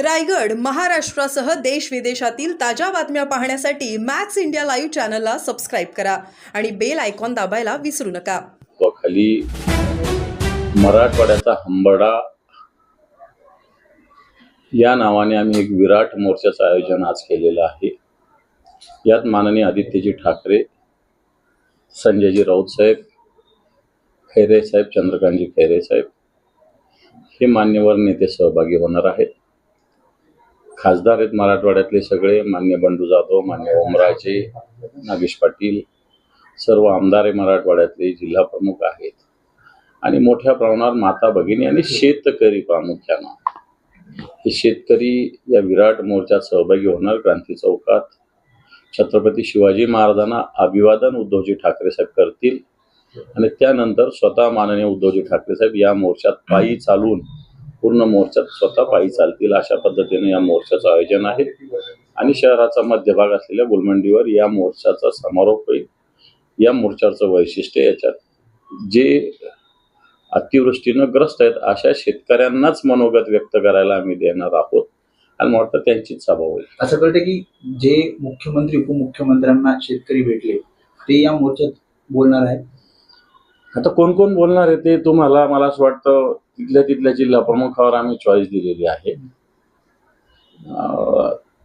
रायगड महाराष्ट्रासह देश विदेशातील ताज्या बातम्या पाहण्यासाठी मॅक्स इंडिया लाईव्ह चॅनलला सबस्क्राईब करा आणि बेल आयकॉन दाबायला विसरू नका. खाली मराठवाड्याचा हंबडा या नावाने आम्ही एक विराट मोर्चाचं आयोजन आज केलेलं आहे. यात माननीय आदित्यजी ठाकरे संजयजी राऊत साहेब खैरे साहेब चंद्रकांतजी खैरे साहेब हे मान्यवर नेते सहभागी होणार आहेत. खासदार आहेत मराठवाड्यातले सगळे. मान्य बंडू जाधव मान्य ओमराजे नागेश पाटील सर्व आमदार आहे मराठवाड्यातले जिल्हा प्रमुख आहेत. आणि मोठ्या प्रमाणावर माता भगिनी आणि शेतकरी प्रामुख्यानं. हे शेतकरी या विराट मोर्चात सहभागी होणार क्रांती चौकात. छत्रपती शिवाजी महाराजांना अभिवादन उद्धवजी ठाकरे साहेब करतील. आणि त्यानंतर स्वतः माननीय उद्धवजी ठाकरे साहेब या मोर्चात पायी चालून पूर्ण मोर्चात स्वतः पायी चालतील अशा पद्धतीने या मोर्चाचं आयोजन आहे. आणि शहराचा मध्यभाग असलेल्या गुलमंडीवर या मोर्चाचा समारोप होईल. या मोर्चाचं वैशिष्ट्य याच्यात जे अतिवृष्टीनं ग्रस्त आहेत अशा शेतकऱ्यांनाच मनोगत व्यक्त करायला आम्ही देणार आहोत. आणि मला वाटतं त्यांचीच सभा होईल. असं कळतं की जे मुख्यमंत्री उपमुख्यमंत्र्यांना शेतकरी भेटले ते या मोर्चात बोलणार आहेत? आता कोण कोण बोलणार आहे ते तुम्हाला मला असं वाटतं तिथल्या तिथल्या जिल्हा प्रमुखावर आम्ही चॉईस दिलेली आहे.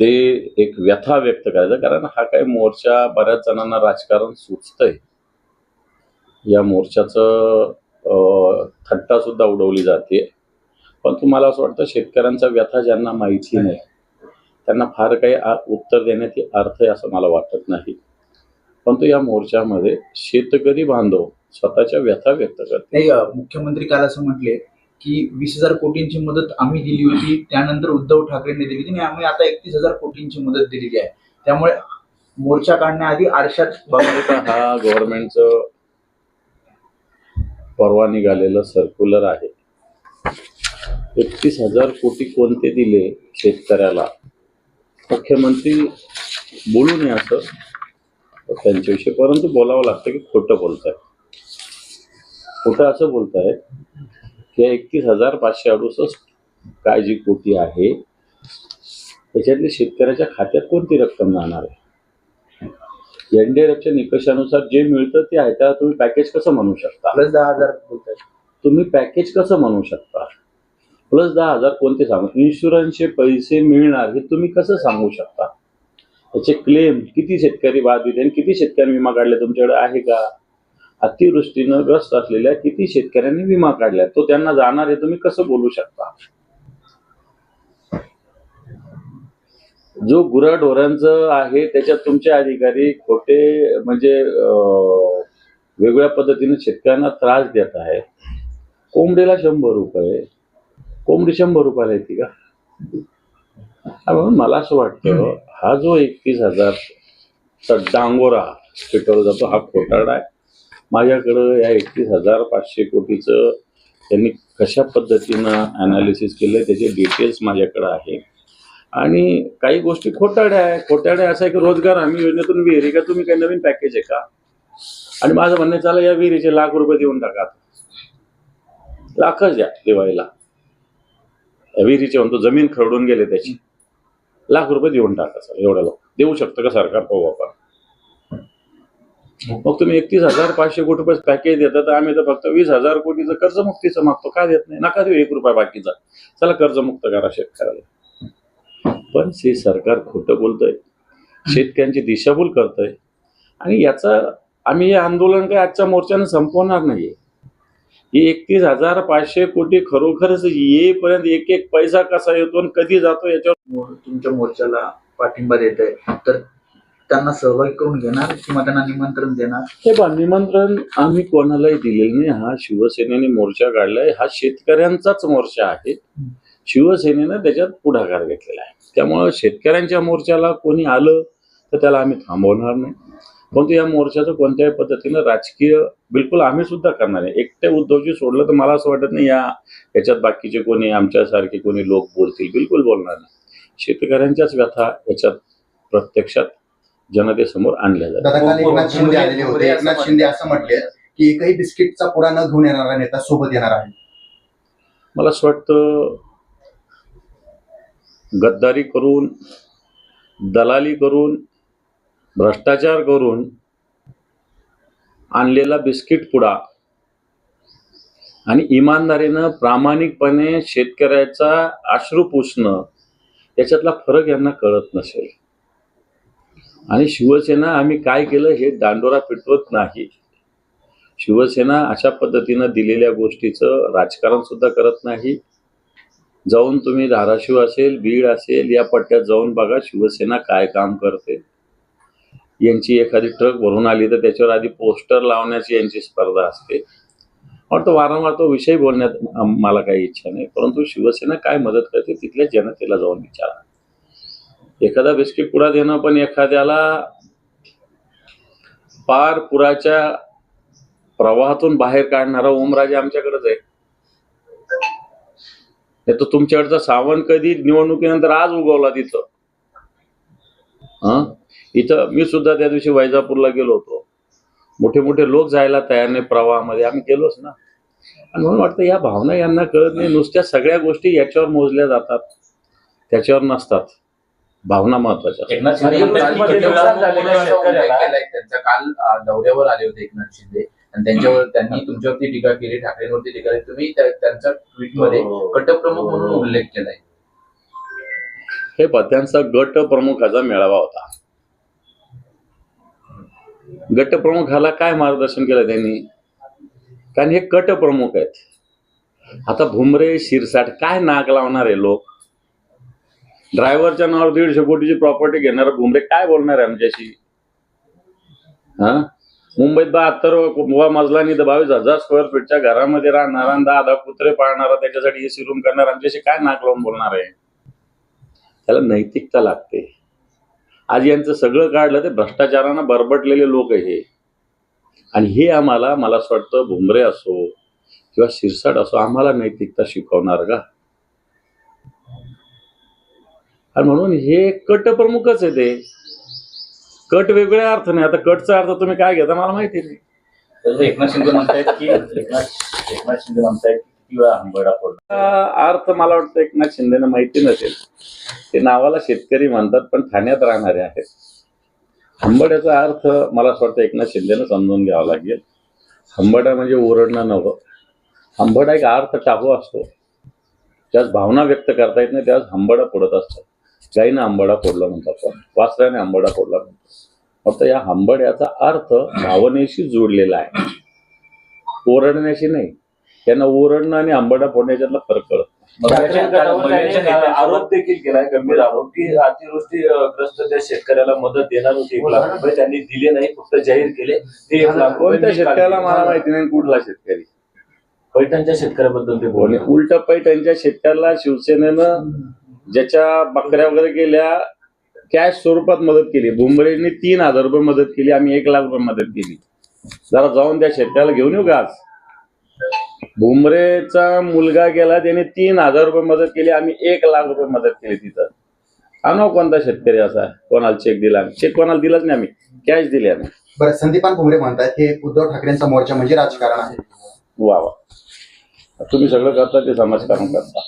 ते एक व्यथा व्यक्त करायचं कारण हा काय मोर्चा बऱ्याच जणांना राजकारण सुचतंय. या मोर्चाचं थट्टा सुद्धा उडवली जाते. पण तुम्हाला असं वाटतं शेतकऱ्यांचा व्यथा ज्यांना माहिती नाही त्यांना फार काही उत्तर देण्यात अर्थ आहे असं मला वाटत नाही. परंतु या मोर्चामध्ये शेतकरी बांधव स्वतःच्या व्यथा व्यक्त करते मुख्यमंत्री काल असं म्हटले की वीस हजार कोटींची मदत आम्ही दिली होती त्यानंतर उद्धव ठाकरेंनी दिली होती आणि आम्ही आता एकतीस हजार कोटींची मदत दिलेली आहे. त्यामुळे मोर्चा काढण्याआधी आरशात हा गव्हर्नमेंटचं परवा निघालेलं सर्क्युलर आहे. एकतीस हजार कोटी कोणते दिले शेतकऱ्याला? मुख्यमंत्री बोलू नये असं त्यांच्याविषयी परंतु बोलावं लागतं की खोटं बोलताय खोटं असं बोलताय की एकतीस हजार पाचशे अडुसष्ट काय जी कोटी आहे. त्याच्यातली शेतकऱ्याच्या खात्यात कोणती रक्कम जाणार आहे? एनडीआरएफच्या निकषानुसार जे मिळतं ते आहे त्याला तुम्ही पॅकेज कसं म्हणू शकता? प्लस दहा हजार तुम्ही पॅकेज कसं म्हणू शकता? प्लस दहा हजार कोणते सांगू? इन्शुरन्सचे पैसे मिळणार हे तुम्ही कसं सांगू शकता? त्याचे क्लेम किती शेतकरी बाधित आहे आणि किती शेतकऱ्यांनी विमा काढले तुमच्याकडे? आहे का? अतिवृष्टीनं ग्रस्त असलेल्या किती शेतकऱ्यांनी विमा काढला? तो त्यांना जाणार हे तुम्ही कसं बोलू शकता? जो गुराढोरांचं आहे त्याच्यात तुमचे अधिकारी खोटे म्हणजे वेगळ्या वेगवेगळ्या पद्धतीने शेतकऱ्यांना त्रास देत आहे कोंबडीला शंभर रुपये. कोंबडी शंभर रुपयाला येते का? मला असं वाटतं हा जो एकतीस हजारचा डांगोरा पेटवला जातो हा खोटारडा आहे. माझ्याकडं या एकतीस हजार पाचशे कोटीचं त्यांनी कशा पद्धतीनं अनालिसिस केलं त्याचे डिटेल्स माझ्याकडं आहे. आणि काही गोष्टी खोटाड्या आहे खोटाड्या असं आहे की रोजगार हमी योजनेतून विहिरी का तुम्ही काही नवीन पॅकेज आहे का? आणि माझं म्हणणं आहे, या विहिरीचे लाख रुपये देऊन टाका. लाखच द्या दिवाळीला. या विहिरीचे म्हणतो जमीन खरडून गेले त्याची. लाख रुपये देऊन टाका सर. एवढ्या लोक. देऊ शकतं का सरकार? पाहू आपण. मग तुम्ही एकतीस हजार पाचशे कोटी रुपये पॅकेज देता तर आम्ही तर फक्त वीस हजार कोटीचं कर्जमुक्तीचं मागतो. का देत नाही? नका देऊ एक रुपया बाकीचा. चला कर्जमुक्त करा शेतकऱ्याला. पण हे सरकार खोटं बोलतंय. शेतकऱ्यांची दिशाभूल करतंय. आणि याचा आम्ही हे आंदोलन काय आजच्या मोर्चानं संपवणार नाहीये. हे एकतीस हजार पाचशे कोटी खरोखरच येईपर्यंत एक एक पैसा कसा येतो आणि कधी जातो याच्यावर तुमच्या मोर्चाला पाठिंबा देत आहे तर त्यांना सहभागी करून घेणार किंवा त्यांना निमंत्रण देणार? हे बा निमंत्रण आम्ही कोणालाही दिलेलं नाही. हा शिवसेनेने मोर्चा काढलाय. हा शेतकऱ्यांचाच मोर्चा आहे. शिवसेनेनं त्याच्यात पुढाकार घेतलेला आहे. त्यामुळं शेतकऱ्यांच्या मोर्चाला कोणी आलं तर त्याला आम्ही थांबवणार नाही. परंतु या मोर्चाचं कोणत्याही पद्धतीनं राजकीय बिलकुल आम्ही सुद्धा करणार नाही. एकटे उद्धवजी सोडलं तर मला असं वाटत नाही या याच्यात बाकीचे कोणी आमच्यासारखे कोणी लोक बोलतील. बिलकुल बोलणार नाही. शेतकऱ्यांच्याच व्यथा याच्यात प्रत्यक्षात जनतेसमोर आणल्या जातात. दादा काल हो, हो. एकनाथ शिंदे आलेले होते. एकनाथ शिंदे असं म्हटले की एकही बिस्किटचा पुडा न घेऊन येणारा नेता सोबत येणार आहे. मला असं वाटतं गद्दारी करून दलाली करून भ्रष्टाचार करून आणलेला बिस्किट पुडा आणि इमानदारीनं प्रामाणिकपणे शेतकऱ्याचा अश्रू पुसणं याच्यातला फरक यांना कळत नसेल. आणि शिवसेना आम्ही काय केलं हे दांडोरा पिटवत नाही. शिवसेना अशा पद्धतीनं दिलेल्या गोष्टीचं राजकारण सुद्धा करत नाही. जाऊन तुम्ही धाराशिव असेल बीड असेल या पट्ट्यात जाऊन बघा शिवसेना काय काम करते. यांची एखादी ट्रक भरून आली तर त्याच्यावर आधी पोस्टर लावण्याची यांची स्पर्धा असते. वाटतं वारंवार तो विषय बोलण्यात मला काही इच्छा नाही. परंतु शिवसेना काय मदत करते तिथल्या जनतेला जाऊन विचारा. एखादा बिस्किट पुडा देणं पण एखाद्याला पार पुराच्या प्रवाहातून बाहेर काढणारा ओमराजे आमच्याकडेच आहे. नाही तर तुमच्याकडचा सावंत कधी निवडणुकीनंतर आज उगवला तिथं. हा? इथं मी सुद्धा त्या दिवशी वैजापूरला गेलो होतो. मोठे मोठे लोक जायला तयार नाही प्रवाहामध्ये. आम्ही गेलोच ना. आणि म्हणून वाटतं या भावना यांना कळत नाही. नुसत्या सगळ्या गोष्टी याच्यावर मोजल्या जातात. त्याच्यावर नसतात. भावना महत्त्वाच्या एकनाथ शिंदे. त्यांचा काल दौऱ्यावर आले होते एकनाथ शिंदे. आणि त्यांच्यावर त्यांनी तुमच्यावरती टीका केली ठाकरेंवरती टीका केली. तुम्ही त्या- त्यांचा ट्विटमध्ये हो. गटप्रमुख म्हणून उल्लेख केलाय. हे त्यांचा गट प्रमुखाचा मेळावा होता. गट प्रमुखाला काय मार्गदर्शन केलं त्यांनी? कारण हे गट प्रमुख आहेत. आता भुमरे शिरसाट काय नाक लावणार आहे लोक? ड्रायव्हरच्या नावावर दीडशे कोटीची प्रॉपर्टी घेणार घुमरे काय बोलणार आहे आमच्याशी? हा? मुंबईत बहात्तर व मजला बावीस हजार स्क्वेअर फीटच्या घरामध्ये राहणारा दादा दहा दहा कुत्रे पाळणारा त्याच्यासाठी एसी रूम करणार आमच्याशी काय नाक लावून बोलणार आहे? त्याला नैतिकता लागते. आज यांचं सगळं काढलं ते भ्रष्टाचारानं बरबटलेले लोक आहे हे. आणि हे आम्हाला मला असं वाटतं भुमरे असो किंवा शिरसाट असो आम्हाला नैतिकता शिकवणार का? आणि म्हणून हे कट प्रमुखच आहे ते. कट वेगळ्या अर्थ नाही आता कटचा अर्थ तुम्ही काय घेता मला माहिती नाही. एकनाथ शिंदे म्हणतायत की एकनाथ एकनाथ शिंदे म्हणतायत की किती वेळा आंबडा फोडला अर्थ मला वाटतं एकनाथ शिंदेना माहिती नसेल. ते नावाला शेतकरी म्हणतात पण ठाण्यात राहणारे आहेत. हंबड्याचा अर्थ मला असं वाटतं एकनाथ शिंदेनं समजून घ्यावा लागेल. हंबडा म्हणजे ओरडणं नव्हं. हंबडा एक अर्थ टाकू असतो. त्याच भावना व्यक्त करता येत नाही त्याच हंबडा फोडत असतो. गाईनं आंबडा फोडला म्हणतो आपण. वासराने आंबडा फोडला म्हणतो फक्त या हंबड्याचा अर्थ भावनेशी जोडलेला आहे. ओरडण्याशी नाही. त्यांना ओरडणं आणि आंबडा फोडण्याच्यातला फरक कळत आरोप देखील केलाय गंभीर आरोप की अतिवृष्टी अ, ग्रस्त त्या शेतकऱ्याला मदत देणार होती एक लाख रुपये त्यांनी दिले नाही फक्त जाहीर केले. ते एक लाख रुपये कोणत्या शेतकऱ्याला. मला माहिती नाही कुठला शेतकरी? पैठणच्या शेतकऱ्याबद्दल ते बोलले. उलट पैठणच्या शेतकऱ्याला शिवसेनेनं ज्याच्या बकऱ्या वगैरे गेल्या कॅश स्वरूपात मदत केली. भुमरेंनी तीन हजार रुपये मदत केली आम्ही एक लाख रुपये मदत केली. जरा जाऊन त्या शेतकऱ्याला घेऊन येऊ का आज? भुमरेचा मुलगा गेला त्याने तीन हजार रुपये मदत केली आम्ही एक लाख रुपये मदत केली तिथं. आणो कोणता शेतकरी असा? कोणाला चेक दिला? चेक कोणाला दिलाच नाही आम्ही. कॅश दिली आम्ही. बरं संदीपान भुमरे म्हणतात हे उद्धव ठाकरेंचा मोर्चा म्हणजे राजकारण आहे. वा वा. तुम्ही सगळं करता ते समाजकारण करता.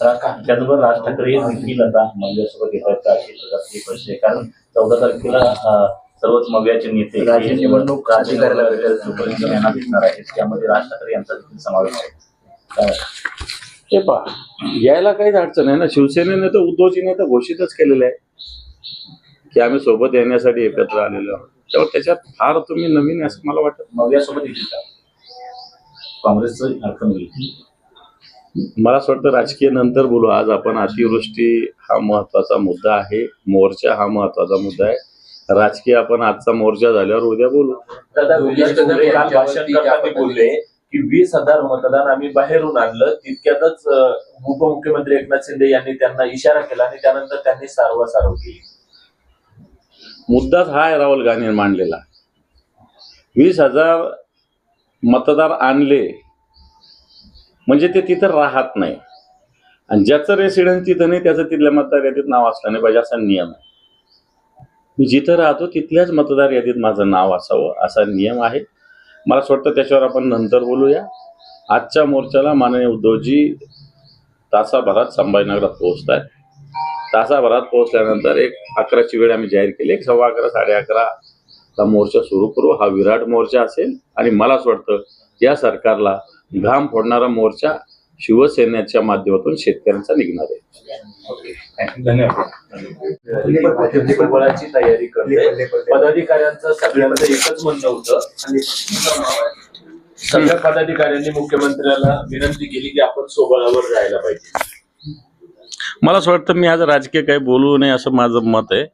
त्याचबरोबर राज ठाकरे देखील आता मंगळसोबत येत आहेत अशी प्रकारचे प्रश्न आहे कारण चौदा तारखेला सर्वच मव्याचे नेते राज्य निवडणूक अधिकाऱ्याला यांना दिसणार आहेत. त्यामध्ये राज ठाकरे यांचा देखील समावेश आहे? हे पहा यायला काहीच अडचण आहे ना. शिवसेनेने तर उद्धवजीने तर घोषितच केलेलं आहे की आम्ही सोबत येण्यासाठी एकत्र आलेलो आहोत. तेव्हा त्याच्यात फार तुम्ही नवीन असं मला वाटत मव्यासोबत येतील का? काँग्रेसचं अडचण होईल. मला असं वाटतं राजकीय नंतर बोलू. आज आपण अतिवृष्टी हा महत्त्वाचा मुद्दा आहे. मोर्चा हा महत्त्वाचा मुद्दा आहे. राजकीय आपण आजचा मोर्चा झाल्यावर उद्या बोलू. बोलले की वीस हजार मतदान आम्ही बाहेरून आणलं तितक्यातच उपमुख्यमंत्री एकनाथ शिंदे यांनी त्यांना इशारा केला आणि त्यानंतर त्यांनी सारवासारव केली. मुद्दाच हा आहे राहुल गांधीने मांडलेला. वीस हजार मतदार आणले म्हणजे ते तिथं राहत नाही. आणि ज्याचं रेसिडेन्स तिथं नाही त्याचं तिथल्या मतदार यादीत नाव असलं नाही पाहिजे असा नियम आहे. मी जिथं राहतो तिथल्याच मतदार यादीत माझं नाव असावं असा नियम आहे. मला असं वाटतं त्याच्यावर आपण नंतर बोलूया. आजच्या मोर्चाला माननीय उद्धवजी तासाभरात संभाजीनगरात पोहोचत आहेत तासाभरात पोहोचल्यानंतर एक अकराची वेळ आम्ही जाहीर केली. एक सव्वा अकरा साडे अकराचा मोर्चा सुरू करू. हा विराट मोर्चा असेल. आणि मला असं वाटतं या सरकारला घाम फोडणारा मोर्चा शिवसेनेच्या माध्यमातून शेतकऱ्यांचा निघणार आहे. धन्यवाद. बळाची तयारी करते. पदाधिकाऱ्यांचं सगळ्यांचं एकच म्हणणं होतं. सगळ्या पदाधिकाऱ्यांनी मुख्यमंत्र्याला विनंती केली की आपण सोबळावर जायला पाहिजे. मला असं वाटतं मी आज राजकीय काही बोलू नये असं माझं मत आहे.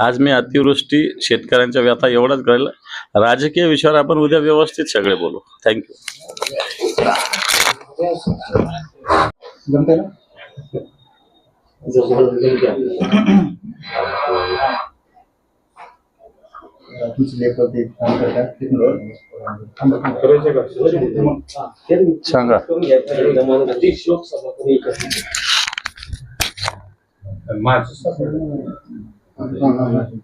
आज मी अतिवृष्टी शेतकऱ्यांच्या व्यथा एवढाच कळलं. राजकीय विषयावर आपण उद्या व्यवस्थित सगळे बोलू. थँक्यू सांगा. はいはいはい。